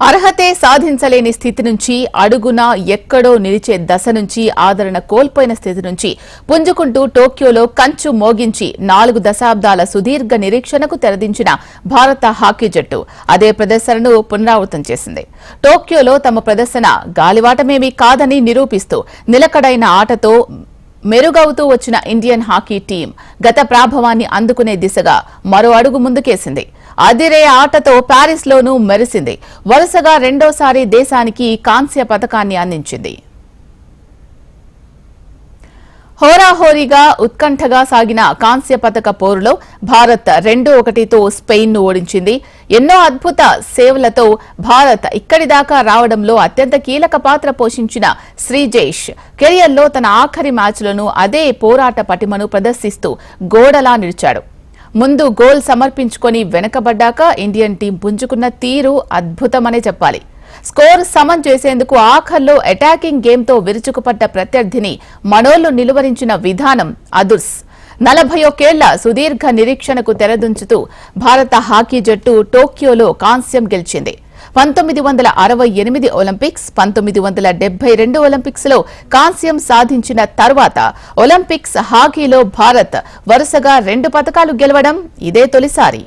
అర్హతే సాధించలేని స్థితి నుంచి అడుగున ఎక్కడో నిలిచే దశ నుంచి ఆదరణ కోల్పోయిన స్థితి నుంచి పుంజుకుంటూ టోక్యోలో కంచు మోగించి నాలుగు దశాబ్దాల సుదీర్ఘ నిరీక్షణకు తెరదించిన భారత హాకీ జట్టు అదే ప్రదర్శనను పునరావృతం చేసింది. టోక్యోలో తమ ప్రదర్శన గాలివాటమేమీ కాదని నిరూపిస్తూ నిలకడైన ఆటతో మెరుగవుతూ వచ్చిన ఇండియన్ హాకీ టీం గత ప్రాభవాన్ని అందుకునే దిశగా మరో అడుగు ముందుకేసింది. అదిరే ఆటతో ప్యారిస్లోనూ మెరిసింది. వరుసగా రెండోసారి దేశానికి కాంస్య పథకాన్ని అందించింది. హోరాహోరీగా ఉత్కంఠగా సాగిన కాంస్య పథక పోరులో భారత్ రెండు ఒకటితో స్పెయిన్ను ఓడించింది. ఎన్నో అద్భుత సేవలతో భారత్ ఇక్కడి దాకా రావడంలో అత్యంత కీలక పాత్ర పోషించిన శ్రీజేష్ కెరియర్లో తన ఆఖరి మ్యాచ్లను అదే పోరాట పటిమను ప్రదర్శిస్తూ గోడలా నిలిచాడు. ముందు గోల్ సమర్పించుకొని వెనకబడ్డాక ఇండియన్ టీం పుంజుకున్న తీరు అద్భుతమనే చెప్పాలి. స్కోర్ సమన్ చేసేందుకు ఆఖర్లో అటాకింగ్ గేమ్తో విరుచుకుపడ్డ ప్రత్యర్థిని మనోళ్ళు నిలువరించిన విధానం అదుర్స్. నలభై ఒకేళ్ళ సుదీర్ఘ నిరీక్షణకు తెరదుంచుతూ భారత హాకీ జట్టు టోక్యోలో కాంస్యం గెలిచింది. పంతొమ్మిది వందల అరవై ఎనిమిది ఒలింపిక్స్ పంతొమ్మిది వందల డెబ్బై రెండు ఒలింపిక్స్లో కాంస్యం సాధించిన తర్వాత ఒలింపిక్స్ హాకీలో భారత్ వరుసగా రెండు పథకాలు గెలవడం ఇదే తొలిసారి.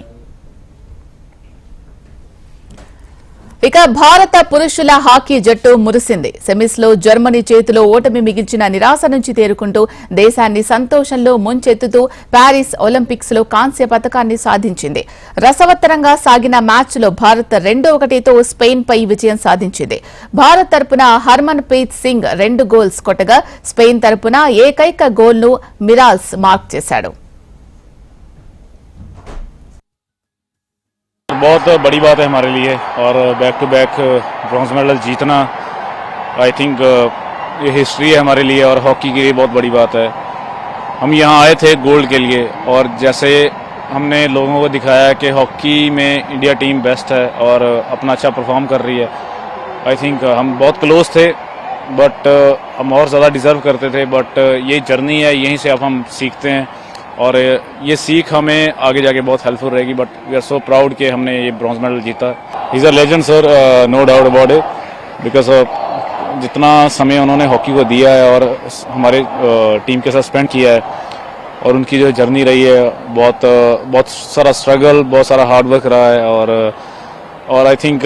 ఇక భారత పురుషుల హాకీ జట్టు మురిసింది. సెమీస్లో జర్మనీ చేతిలో ఓటమి మిగిల్చిన నిరాశ నుంచి తేరుకుంటూ దేశాన్ని సంతోషంలో ముంచెత్తుతూ ప్యారిస్ ఒలింపిక్స్లో కాంస్య పథకాన్ని సాధించింది. రసవత్తరంగా సాగిన మ్యాచ్లో భారత్ రెండో ఒకటితో స్పెయిన్ పై విజయం సాధించింది. భారత్ తరపున హర్మన్ ప్రీత్ సింగ్ రెండు గోల్స్ కొట్టగా స్పెయిన్ తరపున ఏకైక గోల్ను మిరాల్స్ మార్క్ చేశాడు. बहुत बड़ी बात है हमारे लिए और back to back bronze medal जीतना आई थिंक ये हिस्ट्री है हमारे लिए और हॉकी के लिए बहुत बड़ी बात है। हम यहाँ आए थे गोल्ड के लिए और जैसे हमने लोगों को दिखाया कि हॉकी में इंडिया टीम बेस्ट है और अपना अच्छा परफॉर्म कर रही है। आई थिंक हम बहुत क्लोज थे बट हम और ज़्यादा डिज़र्व करते थे बट ये जर्नी है, यहीं से अब हम सीखते हैं। और ये सीख हमें आगे जाके बहुत हेल्पफुल रहेगी but we are so proud कि हमने ये ब्रॉन्ज मेडल जीता। Is a legend sir no doubt about it because जितना समय उन्होंने हॉकी को दिया है और हमारे टीम के साथ स्पेंड किया है, और उनकी जो जर्नी रही है, बहुत बहुत सारा स्ट्रगल बहुत सारा हार्ड वर्क रहा है, और और आई थिंक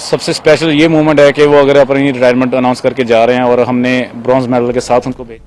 सबसे स्पेशल ये मोमेंट है कि वो अगर अपनी रिटायरमेंट अनाउंस करके जा रहे हैं, और हमने ब्रॉन्ज मेडल के साथ उनको भेज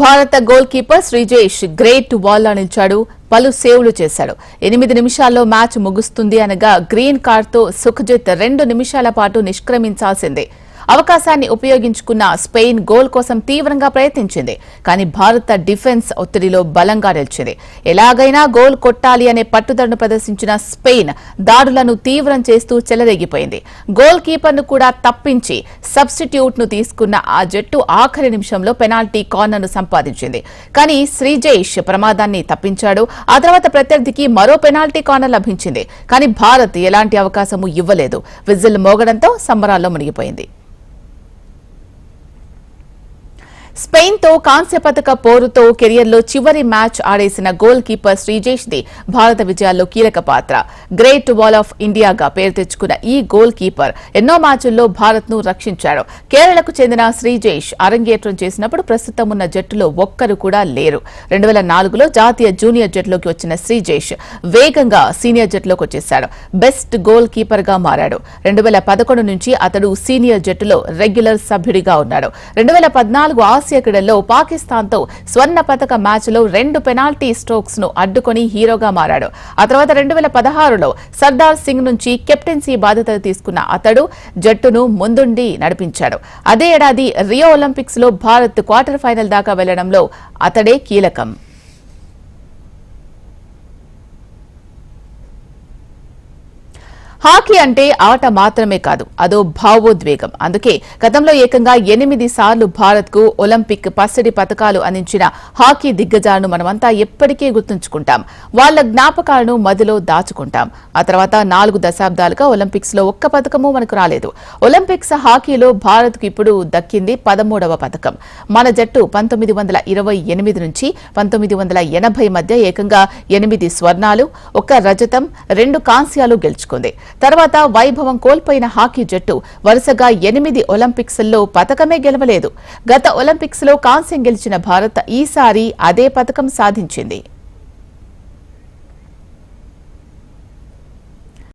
భారత goal keeper Sreejesh great wall నిలిచాడు పలు సేవ్లు చేశాడు. ఎనిమిది నిమిషాల్లో మ్యాచ్ ముగుస్తుంది అనగా గ్రీన్ కార్డ్తో సుఖజిత్ రెండు నిమిషాల పాటు నిష్క్రమించాల్సిందే. అవకాశాన్ని ఉపయోగించుకున్న స్పెయిన్ గోల్ కోసం తీవ్రంగా ప్రయత్నించింది. కానీ భారత డిఫెన్స్ ఒత్తిడిలో బలంగా నిలిచింది. ఎలాగైనా గోల్ కొట్టాలి అనే పట్టుదలను ప్రదర్శించిన స్పెయిన్ దాడులను తీవ్రం చేస్తూ చెలరేగిపోయింది. గోల్ కీపర్ను కూడా తప్పించి సబ్స్టిట్యూట్ను తీసుకున్న ఆ జట్టు ఆఖరి నిమిషంలో పెనాల్టీ కార్నర్ను సంపాదించింది. కానీ శ్రీజేష్ ప్రమాదాన్ని తప్పించాడు. ఆ తర్వాత ప్రత్యర్థికి మరో పెనాల్టీ కార్నర్ లభించింది. కానీ భారత్ ఎలాంటి అవకాశము ఇవ్వలేదు. విజిల్ మోగడంతో సంబరాల్లో మునిగిపోయింది. స్పెయిన్తో కాంస్య పథక పోరుతో కెరియర్లో చివరి మ్యాచ్ ఆడేసిన గోల్ కీపర్ శ్రీజేష్ ది భారత విజయాల్లో కీలక పాత్ర. గ్రేట్ వాల్ ఆఫ్ ఇండియాగా పేరు తెచ్చుకున్న ఈ గోల్ కీపర్ ఎన్నో మ్యాచుల్లో భారత్ను రక్షించాడు. కేరళకు చెందిన శ్రీజేష్ అరంగేట్రం చేసినప్పుడు ప్రస్తుతం ఉన్న జట్టులో ఒక్కరు కూడా లేరు. రెండు వేల నాలుగులో జాతీయ జూనియర్ జట్టులోకి వచ్చిన శ్రీజేష్ వేగంగా సీనియర్ జట్టులోకి వచ్చేశాడు. బెస్ట్ గోల్ కీపర్గా మారాడు. రెండు వేల పదకొండు నుంచి అతడు సీనియర్ జట్టులో రెగ్యులర్ సభ్యుడిగా ఉన్నాడు. రెండు వేల పద్నాలుగు ఆసియా క్రీడల్లో పాకిస్తాన్తో స్వర్ణ పతక మ్యాచ్లో రెండు పెనాల్టీ స్ట్రోక్స్ను అడ్డుకొని హీరోగా మారాడు. ఆ తర్వాత రెండు వేల పదహారులో సర్దార్ సింగ్ నుంచి కెప్టెన్సీ బాధ్యతలు తీసుకున్న అతడు జట్టును ముందుండి నడిపించాడు. అదే ఏడాది రియో ఒలింపిక్స్లో భారత్ క్వార్టర్ ఫైనల్ దాకా వెళ్ళడంలో అతడే కీలకం. హాకీ అంటే ఆట మాత్రమే కాదు అదో భావోద్వేగం. అందుకే గతంలో ఏకంగా ఎనిమిది సార్లు భారత్కు ఒలింపిక్ పసిడి పథకాలు అందించిన హాకీ దిగ్గజాలను మనమంతా ఎప్పటికీ గుర్తుంచుకుంటాం. వాళ్ళ జ్ఞాపకాలను మదిలో దాచుకుంటాం. ఆ తర్వాత నాలుగు దశాబ్దాలుగా ఒలింపిక్స్లో ఒక్క పథకము మనకు రాలేదు. ఒలింపిక్స్ హాకీలో భారత్కు ఇప్పుడు దక్కింది పదమూడవ పథకం మన జట్టు పంతొమ్మిది వందల ఇరవై ఎనిమిది నుంచి పంతొమ్మిది వందల ఎనభై మధ్య ఏకంగా ఎనిమిది స్వర్ణాలు ఒక రజతం రెండు కాంస్యాలు గెలుచుకుంది. తర్వాత వైభవం కోల్పోయిన హాకీ జట్టు వరుసగా ఎనిమిది ఒలింపిక్స్ల్లో పతకమే గెలవలేదు. గత ఒలింపిక్స్లో కాంస్యం గెలిచిన భారత్ ఈసారి అదే పతకం సాధించింది.